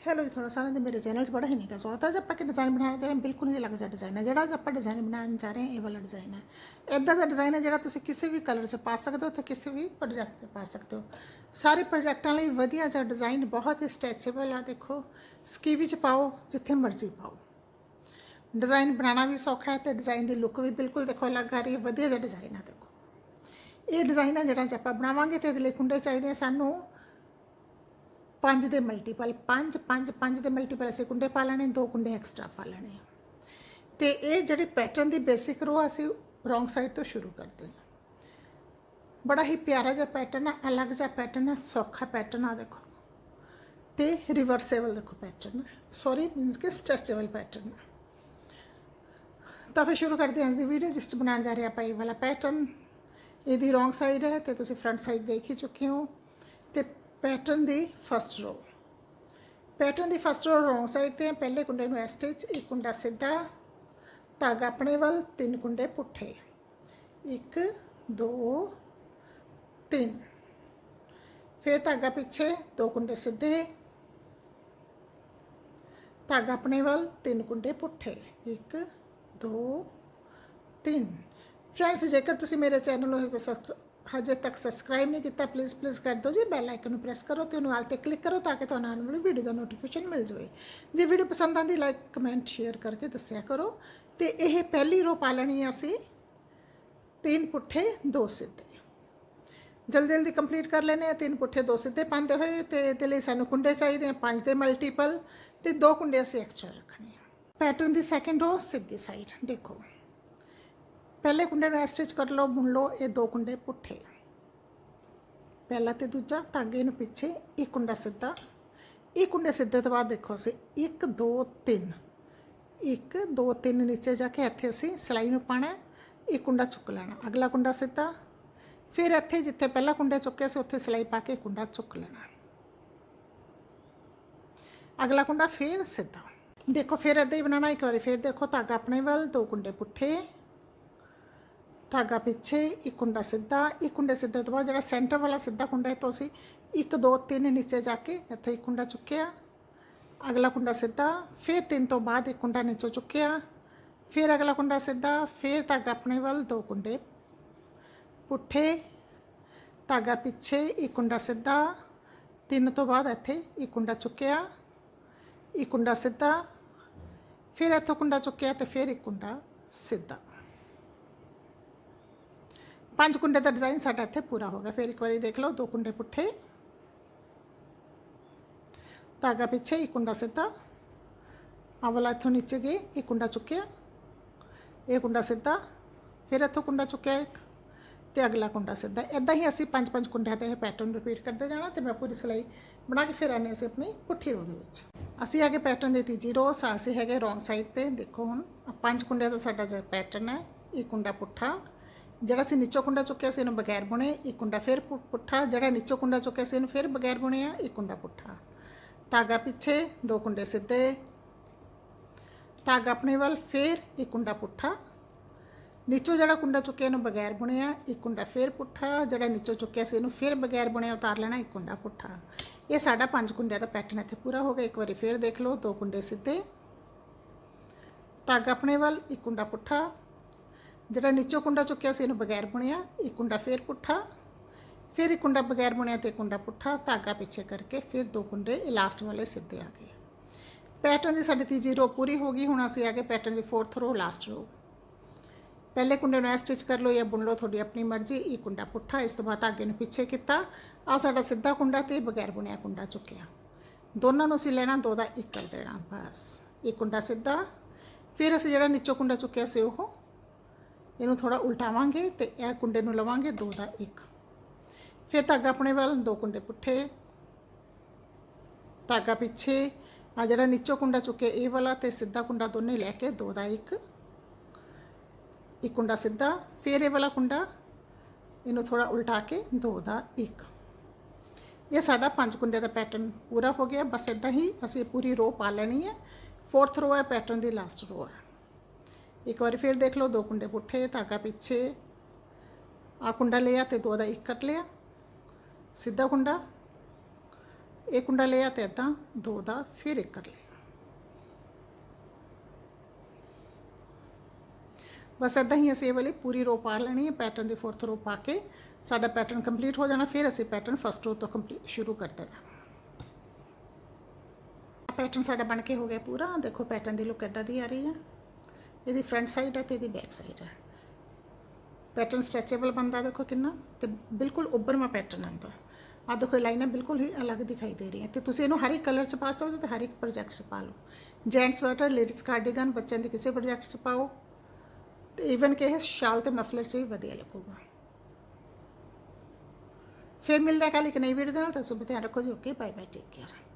Hello ਜੀ ਤੁਹਾਡਾ ਸਾਰਿਆਂ ਦਾ ਮੇਰੇ ਚੈਨਲ 'ਚ ਬੜਾ ਹੀ ਨਿੱਘਾ ਸਵਾਗਤ ਹੈ ਅੱਜ ਆਪਾਂ ਕਿ ਡਿਜ਼ਾਈਨ ਬਣਾਉਣਾ ਚਾਹ ਰਹੇ ਹਾਂ ਬਿਲਕੁਲ ਹੀ ਅਲੱਗ ਜਿਹਾ ਡਿਜ਼ਾਈਨ ਹੈ ਜਿਹੜਾ ਅੱਜ ਆਪਾਂ ਡਿਜ਼ਾਈਨ ਬਣਾਉਣ ਜਾ ਰਹੇ ਹਾਂ ਇਹ ਵਾਲਾ ਡਿਜ਼ਾਈਨ ਹੈ ਇਦਾਂ ਦਾ ਡਿਜ਼ਾਈਨ ਹੈ ਜਿਹੜਾ ਤੁਸੀਂ ਕਿਸੇ ਵੀ ਕਲਰ 'ਚ ਪਾ ਸਕਦੇ ਹੋ ਤੇ ਕਿਸੇ ਵੀ ਪ੍ਰੋਜੈਕਟ 'ਤੇ ਪਾ ਸਕਦੇ ਹੋ ਸਾਰੇ ਪ੍ਰੋਜੈਕਟਾਂ ਲਈ ਵਧੀਆ ਜਿਹਾ ਡਿਜ਼ਾਈਨ ਬਹੁਤ ਹੀ ਸਟ੍ਰੈਚੇਬਲ ਆ ਦੇਖੋ ਸਕੀ ਵਿੱਚ ਪਾਓ ਜਿੱਥੇ ਮਰਜ਼ੀ ਪਾਓ ਡਿਜ਼ਾਈਨ ਬਣਾਉਣਾ ਵੀ ਸੌਖਾ ਹੈ ਤੇ ਡਿਜ਼ਾਈਨ ਦੀ ਲੁੱਕ ਵੀ ਬਿਲਕੁਲ ਦੇਖੋ ਅਲੱਗ ਆ ਰਹੀ ਹੈ ਵਧੀਆ ਜਿਹਾ ਡਿਜ਼ਾਈਨ ਆ ਦੇਖੋ ਇਹ ਡਿਜ਼ਾਈਨ ਹੈ ਜਿਹੜਾ ਅੱਜ ਆਪਾਂ ਬਣਾਵਾਂਗੇ ਤੇ ਇਹਦੇ ਲਈ ਕੁੰਡੇ ਚਾਹੀਦੇ ਆ ਸਾਨੂੰ ਪੰਜ ਦੇ ਮਲਟੀਪਲ ਪੰਜ ਪੰਜ ਪੰਜ ਦੇ ਮਲਟੀਪਲ ਅਸੀਂ ਕੁੰਡੇ ਪਾ ਲੈਣੇ ਦੋ ਕੁੰਡੇ ਐਕਸਟਰਾ ਪਾ ਲੈਣੇ ਆ ਤੇ ਇਹ ਜਿਹੜੀ ਪੈਟਰਨ ਦੀ ਬੇਸਿਕ ਰੋ ਅਸੀਂ ਰੋਂਗ ਸਾਈਡ ਤੋਂ ਸ਼ੁਰੂ ਕਰਦੇ ਹਾਂ ਬੜਾ ਹੀ ਪਿਆਰਾ ਜਿਹਾ ਪੈਟਰਨ ਹੈ ਅਲੱਗ ਜਿਹਾ ਪੈਟਰਨ ਹੈ ਸੌਖਾ ਪੈਟਰਨ ਆ ਦੇਖੋ ਤੇ ਰਿਵਰਸੇਬਲ ਦੇਖੋ ਪੈਟਰਨ ਸੌਰੀ ਮੀਨਸ ਕਿ ਸਟ੍ਰੈਚੇਬਲ ਪੈਟਰਨ ਤਾਂ ਫਿਰ ਸ਼ੁਰੂ ਕਰਦੇ ਹਾਂ ਅੱਜ ਦੀ ਵੀਡੀਓ ਜਿਸ 'ਚ ਬਣਾਉਣ ਜਾ ਰਹੇ ਆਪਾਂ ਇਹ ਵਾਲਾ ਪੈਟਰਨ ਇਹਦੀ ਰੋਂਗ ਸਾਈਡ ਹੈ ਤੇ ਤੁਸੀਂ ਫਰੰਟ ਸਾਈਡ ਦੇਖ ਹੀ ਚੁੱਕੇ ਹੋ ਤੇ ਪੈਟਰਨ ਦੀ ਫਸਟ ਰੋ। ਪੈਟਰਨ ਦੀ ਫਸਟ ਰੋ ਰੋਂਗ ਸਾਈਡ ਤੇ ਹੈ। ਪਹਿਲੇ ਕੁੰਡੇ ਨੂੰ ਇਸ ਸਟਿਚ, ਇੱਕ ਕੁੰਡਾ ਸਿੱਧਾ, ਧਾਗਾ ਆਪਣੇ ਵੱਲ, ਤਿੰਨ ਕੁੰਡੇ ਪੁੱਠੇ। 1 2 3 ਫਿਰ ਧਾਗਾ ਪਿੱਛੇ, ਦੋ ਕੁੰਡੇ ਸਿੱਧੇ। ਧਾਗਾ ਆਪਣੇ ਵੱਲ, ਤਿੰਨ ਕੁੰਡੇ ਪੁੱਠੇ। 1 2 3 ਫਰੈਂਡਸ, ਜੇਕਰ ਤੁਸੀਂ ਮੇਰੇ ਚੈਨਲ ਨੂੰ ਹਜੇ ਤੱਕ ਹਜੇ ਤੱਕ ਸਬਸਕ੍ਰਾਈਬ ਨਹੀਂ ਕੀਤਾ ਪਲੀਜ਼ ਪਲੀਜ਼ ਕਰ ਦਿਓ ਜੀ ਬੈਲ ਆਈਕਨ ਨੂੰ ਪ੍ਰੈਸ ਕਰੋ ਤੇ ਉਹਨੂੰ ਆਲ ਤੇ ਕਲਿੱਕ ਕਰੋ ਤਾਂ ਕਿ ਤੁਹਾਨੂੰ ਆਉਣ ਵਾਲੀ ਵੀਡੀਓ ਦਾ ਨੋਟੀਫਿਕੇਸ਼ਨ ਮਿਲ ਜਾਵੇ। ਜੇ ਵੀਡੀਓ ਪਸੰਦ ਆਂਦੀ ਲਾਈਕ ਕਮੈਂਟ ਸ਼ੇਅਰ ਕਰਕੇ ਦੱਸਿਆ ਕਰੋ। ਤੇ ਇਹ ਪਹਿਲੀ ਰੋ ਪਾ ਲੈਣੀ ਹੈ ਅਸੀਂ। ਤਿੰਨ ਪੁੱਠੇ, ਦੋ ਸਿੱਧੇ। ਜਲਦੀ ਜਲਦੀ ਕੰਪਲੀਟ ਕਰ ਲੈਣੇ ਆ, ਤਿੰਨ ਪੁੱਠੇ, ਦੋ ਸਿੱਧੇ ਪਾਉਂਦੇ ਹੋਏ ਤੇ ਇਹਦੇ ਲਈ ਸਾਨੂੰ ਕੁੰਡੇ ਚਾਹੀਦੇ ਆ, ਪੰਜ ਦੇ ਮਲਟੀਪਲ ਤੇ ਦੋ ਕੁੰਡੇ ਅਸੀਂ ਐਕਸਟਰਾ ਰੱਖਣੇ ਆ। ਪੈਟਰਨ ਦੀ ਸੈਕੰਡ ਰੋ ਸਿੱਧੀ ਸਾਈਡ ਦੇਖੋ। ਪਹਿਲੇ ਕੁੰਡੇ ਨੂੰ ਸਟਿਚ ਕਰ ਲਓ, ਬੁਣ ਲਓ, ਇਹ ਦੋ ਕੁੰਡੇ ਪੁੱਠੇ। ਪਹਿਲਾ ਤੇ ਦੂਜਾ, ਧਾਗੇ ਨੂੰ ਪਿੱਛੇ ਇੱਕ ਕੁੰਡਾ ਸਿੱਧਾ। ਇਹ ਕੁੰਡੇ ਸਿੱਧੇ ਤੋਂ ਬਾਅਦ ਦੇਖੋ ਅਸੀਂ 1 2 3 1 2 3 ਨੀਚੇ ਜਾ ਕੇ ਇੱਥੇ ਅਸੀਂ ਸਲਾਈ ਨੂੰ ਪਾਣਾ ਇਹ ਕੁੰਡਾ ਚੁੱਕ ਲੈਣਾ। ਅਗਲਾ ਕੁੰਡਾ ਸਿੱਧਾ। ਫਿਰ ਇੱਥੇ ਜਿੱਥੇ ਪਹਿਲਾ ਕੁੰਡਾ ਚੁੱਕਿਆ ਸੀ, ਉੱਥੇ ਸਲਾਈ ਪਾ ਕੇ ਕੁੰਡਾ ਚੁੱਕ ਲੈਣਾ। ਅਗਲਾ ਕੁੰਡਾ ਫਿਰ ਸਿੱਧਾ। ਦੇਖੋ ਫਿਰ ਇੱਦਾਂ ਹੀ ਬਣਾਉਣਾ, ਇੱਕ ਵਾਰੀ ਫਿਰ ਦੇਖੋ, ਧਾਗਾ ਆਪਣੇ ਵੱਲ, ਦੋ ਕੁੰਡੇ ਪੁੱਠੇ। ਧਾਗਾ ਪਿੱਛੇ, ਇੱਕ ਕੁੰਡਾ ਸਿੱਧਾ, ਇੱਕ ਕੁੰਡੇ ਸਿੱਧੇ ਤੋਂ ਬਾਅਦ ਜਿਹੜਾ ਸੈਂਟਰ ਵਾਲਾ ਸਿੱਧਾ ਕੁੰਡਾ ਹੈ ਤੋਂ ਅਸੀਂ 1 2 3 ਨੀਚੇ ਜਾ ਕੇ ਇੱਥੇ ਇੱਕ ਕੁੰਡਾ ਚੁੱਕਿਆ। ਅਗਲਾ ਕੁੰਡਾ ਸਿੱਧਾ, ਫਿਰ ਤਿੰਨ ਤੋਂ ਬਾਅਦ ਇੱਕ ਕੁੰਡਾ ਨੀਚੇ ਚੁੱਕਿਆ। ਫਿਰ ਅਗਲਾ ਕੁੰਡਾ ਸਿੱਧਾ, ਫਿਰ ਧਾਗਾ ਆਪਣੇ ਵੱਲ, ਦੋ ਕੁੰਡੇ ਪੁੱਠੇ, ਧਾਗਾ ਪਿੱਛੇ, ਇੱਕ ਕੁੰਡਾ ਸਿੱਧਾ, ਤਿੰਨ ਤੋਂ ਬਾਅਦ ਇੱਥੇ ਇੱਕ ਕੁੰਡਾ ਚੁੱਕਿਆ। ਇੱਕ ਕੁੰਡਾ ਸਿੱਧਾ, ਫਿਰ ਇੱਥੋਂ ਕੁੰਡਾ ਚੁੱਕਿਆ ਤੇ ਫਿਰ ਇੱਕ ਕੁੰਡਾ ਸਿੱਧਾ। ਪੰਜ ਕੁੰਡੇ ਦਾ ਡਿਜ਼ਾਈਨ ਸਾਡਾ ਇੱਥੇ ਪੂਰਾ ਹੋ ਗਿਆ ਫਿਰ ਇੱਕ ਵਾਰੀ ਦੇਖ ਲਓ ਦੋ ਕੁੰਡੇ ਪੁੱਠੇ ਧਾਗਾ ਪਿੱਛੇ ਇੱਕ ਕੁੰਡਾ ਸਿੱਧਾ ਆਹ ਵਾਲਾ ਇੱਥੋਂ ਨੀਚੇ ਗਏ ਇੱਕ ਕੁੰਡਾ ਚੁੱਕਿਆ ਇਹ ਕੁੰਡਾ ਸਿੱਧਾ ਫਿਰ ਇੱਥੋਂ ਕੁੰਡਾ ਚੁੱਕਿਆ ਇੱਕ ਤੇ ਅਗਲਾ ਕੁੰਡਾ ਸਿੱਧਾ ਇਦਾਂ ਹੀ ਅਸੀਂ ਪੰਜ ਪੰਜ ਕੁੰਡਿਆਂ ਤੇ ਇਹ ਪੈਟਰਨ ਰਿਪੀਟ ਕਰਦੇ ਜਾਣਾ ਤੇ ਮੈਂ ਪੂਰੀ ਸਿਲਾਈ ਬਣਾ ਕੇ ਫਿਰ ਆਨੇ ਅਸੀਂ ਆਪਣੀ ਪੁੱਠੀ ਰੋ ਦੇ ਵਿੱਚ ਅਸੀਂ ਆਗੇ ਪੈਟਰਨ ਦੀ ਤੀਜੀ ਰੋ ਅਸੀਂ ਹੈਗੇ ਰੋਂਗ ਸਾਈਡ ਤੇ ਦੇਖੋ ਹੁਣ ਆਹ ਪੰਜ ਕੁੰਡਿਆਂ ਦਾ ਸਾਡਾ ਜਿਹੜਾ ਪੈਟਰਨ ਹੈ ਇਹ ਕੁੰਡਾ ਪੁੱਠਾ ਜਿਹੜਾ ਸੀ ਨੀਚੋਂ ਕੁੰਡਾ ਚੁੱਕਿਆ ਸੀ ਇਹਨੂੰ ਬਗੈਰ ਬੁਣੇ, ਇੱਕ ਕੁੰਡਾ ਫਿਰ ਪੁੱਠਾ, ਜਿਹੜਾ ਨੀਚੋਂ ਕੁੰਡਾ ਚੁੱਕਿਆ ਸੀ ਇਹਨੂੰ ਫਿਰ ਬਗੈਰ ਬੁਣਿਆ, ਇੱਕ ਕੁੰਡਾ ਪੁੱਠਾ। ਧਾਗਾ ਪਿੱਛੇ, ਦੋ ਕੁੰਡੇ ਸਿੱਧੇ। ਧਾਗਾ ਆਪਣੇ ਵੱਲ, ਫਿਰ ਇੱਕ ਕੁੰਡਾ ਪੁੱਠਾ। ਨੀਚੋਂ ਜਿਹੜਾ ਕੁੰਡਾ ਚੁੱਕਿਆ ਇਹਨੂੰ ਬਗੈਰ ਬੁਣਿਆ, ਇੱਕ ਕੁੰਡਾ ਫਿਰ ਪੁੱਠਾ। ਜਿਹੜਾ ਨੀਚੋਂ ਚੁੱਕਿਆ ਸੀ ਇਹਨੂੰ ਫਿਰ ਬਗੈਰ ਬੁਣਿਆ, ਉਤਾਰ ਲੈਣਾ, ਇੱਕ ਕੁੰਡਾ ਪੁੱਠਾ। ਇਹ ਸਾਡਾ ਪੰਜ ਕੁੰਡਿਆਂ ਦਾ ਪੈਟਰਨ ਇੱਥੇ ਪੂਰਾ ਹੋ ਗਿਆ। ਇੱਕ ਵਾਰੀ ਫਿਰ ਦੇਖ ਲਓ, ਦੋ ਕੁੰਡੇ ਸਿੱਧੇ। ਧਾਗਾ ਆਪਣੇ ਵੱਲ, ਇੱਕ ਕੁੰਡਾ ਪੁੱਠਾ। ਜਿਹੜਾ ਨੀਚੋਂ ਕੁੰਡਾ ਚੁੱਕਿਆ ਸੀ, ਇਹਨੂੰ ਬਗੈਰ ਬੁਣਿਆ, ਇੱਕ ਕੁੰਡਾ ਫੇਰ ਪੁੱਠਾ, ਫਿਰ ਇੱਕ ਕੁੰਡਾ ਬਗੈਰ ਬੁਣਿਆ ਤੇ ਕੁੰਡਾ ਪੁੱਠਾ, ਧਾਗਾ ਪਿੱਛੇ ਕਰਕੇ ਫਿਰ ਦੋ ਕੁੰਡੇ ਇਲਾਸਟ ਵਾਲੇ ਸਿੱਧੇ ਆ ਗਏ। ਪੈਟਰਨ ਦੀ ਸਾਡੀ ਤੀਜੀ ਰੋ ਪੂਰੀ ਹੋ ਗਈ, ਹੁਣ ਅਸੀਂ ਆ ਗਏ ਪੈਟਰਨ ਦੀ ਫੋਰਥ ਰੋ ਲਾਸਟ ਰੋ ਪਹਿਲੇ ਕੁੰਡੇ ਨੂੰ ਸਟਿਚ ਕਰ ਲਓ ਜਾਂ ਬੁਣ ਲਓ, ਤੁਹਾਡੀ ਆਪਣੀ ਮਰਜ਼ੀ, ਇਹ ਕੁੰਡਾ ਪੁੱਠਾ, ਇਸ ਤੋਂ ਬਾਅਦ ਧਾਗੇ ਨੂੰ ਪਿੱਛੇ ਕੀਤਾ। ਆ ਸਾਡਾ ਸਿੱਧਾ ਕੁੰਡਾ ਤੇ ਬਗੈਰ ਬੁਣਿਆ ਕੁੰਡਾ ਚੁੱਕਿਆ। ਦੋਨਾਂ ਨੂੰ ਅਸੀਂ ਲੈਣਾ, ਦੋ ਦਾ ਇੱਕ ਕਰ ਦੇਣਾ, ਬਸ। ਇਹ ਕੁੰਡਾ ਸਿੱਧਾ। ਫਿਰ ਅਸੀਂ ਜਿਹੜਾ ਨੀਚੋਂ ਕੁੰਡਾ ਚੁੱਕਿਆ ਸੀ, ਉਹ ਇਹਨੂੰ ਥੋੜਾ ਉਲਟਾਵਾਂਗੇ ਤੇ ਇਹ ਕੁੰਡੇ ਨੂੰ ਲਵਾਂਗੇ ਦੋ ਦਾ ਇੱਕ ਫਿਰ ਧਾਗਾ ਆਪਣੇ ਵੱਲ ਦੋ ਕੁੰਡੇ ਪੁੱਠੇ ਧਾਗਾ ਪਿੱਛੇ ਆ ਜਿਹੜਾ ਨੀਚੋਂ ਕੁੰਡਾ ਚੁੱਕਿਆ ਇਹ ਵਾਲਾ ਤੇ ਸਿੱਧਾ ਕੁੰਡਾ ਦੋਨੇ ਲੈ ਕੇ ਦੋ ਦਾ ਇੱਕ ਇੱਕ ਕੁੰਡਾ ਸਿੱਧਾ ਫਿਰ ਇਹ ਵਾਲਾ ਕੁੰਡਾ ਇਹਨੂੰ ਥੋੜਾ ਉਲਟਾ ਕੇ ਦੋ ਦਾ ਇੱਕ ਇਹ ਸਾਡਾ ਪੰਜ ਕੁੰਡੇ ਦਾ ਪੈਟਰਨ ਪੂਰਾ ਹੋ ਗਿਆ ਬਸ ਇਦਾਂ ਹੀ ਅਸੀਂ ਪੂਰੀ ਰੋ ਪਾ ਲੈਣੀ ਹੈ ਫੋਰਥ ਰੋ ਹੈ ਪੈਟਰਨ ਦੀ ਲਾਸਟ ਰੋ ਹੈ ਇੱਕ ਵਾਰੀ ਫਿਰ ਦੇਖ ਲਓ, ਦੋ ਕੁੰਡੇ ਪੁੱਠੇ, ਧਾਗਾ ਪਿੱਛੇ। ਆ ਕੁੰਡਾ ਲਿਆ ਤੇ ਦੋ ਦਾ ਇੱਕ ਕੱਟ ਲਿਆ। ਸਿੱਧਾ ਕੁੰਡਾ। ਇਹ ਕੁੰਡਾ ਲਿਆ ਤੇ ਇਦਾਂ ਦੋ ਦਾ ਫਿਰ ਇੱਕ ਕਰ ਲਿਆ। ਬਸ ਇਦਾਂ ਹੀ ਅਸੀਂ ਇਹ ਵਾਲੀ ਪੂਰੀ ਰੋ ਪਾ ਲੈਣੀ ਹੈ ਪੈਟਰਨ ਦੀ ਫੋਰਥ ਰੋ ਪਾ ਕੇ। ਸਾਡਾ ਪੈਟਰਨ ਕੰਪਲੀਟ ਹੋ ਜਾਣਾ, ਫਿਰ ਅਸੀਂ ਪੈਟਰਨ ਫਸਟ ਰੋ ਤੋਂ ਕੰਪਲੀਟ ਸ਼ੁਰੂ ਕਰ ਦੇਣਾ ਪੈਟਰਨ ਸਾਡਾ ਬਣ ਕੇ ਹੋ ਗਿਆ ਪੂਰਾ। ਦੇਖੋ ਪੈਟਰਨ ਦੀ ਲੁੱਕ ਇਦਾਂ ਦੀ ਆ ਰਹੀ ਹੈ। ਇਹਦੀ ਫਰੰਟ ਸਾਈਡ ਹੈ ਤੇ ਇਹਦੀ ਬੈਕ ਸਾਈਡ ਹੈ ਪੈਟਰਨ ਸਟ੍ਰੈਚੇਬਲ ਬੰਦਾ ਦੇਖੋ ਕਿੰਨਾ ਤੇ ਬਿਲਕੁਲ ਉੱਭਰਵਾਂ ਪੈਟਰਨ ਆਉਂਦਾ ਆ ਦੇਖੋ ਇਹ ਲਾਈਨਾਂ ਬਿਲਕੁਲ ਹੀ ਅਲੱਗ ਦਿਖਾਈ ਦੇ ਰਹੀਆਂ ਤੇ ਤੁਸੀਂ ਇਹਨੂੰ ਹਰ ਇੱਕ ਕਲਰ ਚ ਪਾ ਸਕਦੇ ਹੋ ਤੇ ਹਰ ਇੱਕ ਪ੍ਰੋਜੈਕਟ ਚ ਪਾ ਲਓ ਜੈਂਟ ਸਵੈਟਰ ਲੇਡੀਜ਼ ਕਾਰਡੀਗਨ ਬੱਚਿਆਂ ਦੇ ਕਿਸੇ ਪ੍ਰੋਜੈਕਟ ਚ ਪਾਓ ਤੇ ਈਵਨ ਕਿ ਇਹ ਸ਼ਾਲ ਤੇ ਮਫਲਰ ਚ ਵੀ ਵਧੀਆ ਲੱਗੂਗਾ ਫਿਰ ਮਿਲਦਾ ਕੱਲ ਇੱਕ ਨਈ ਵੀਡੀਓ ਦੇ ਨਾਲ ਤਾਂ ਸੁਬਹ ਧਿਆਨ ਰੱਖੋ ਜੀ okay bye bye take care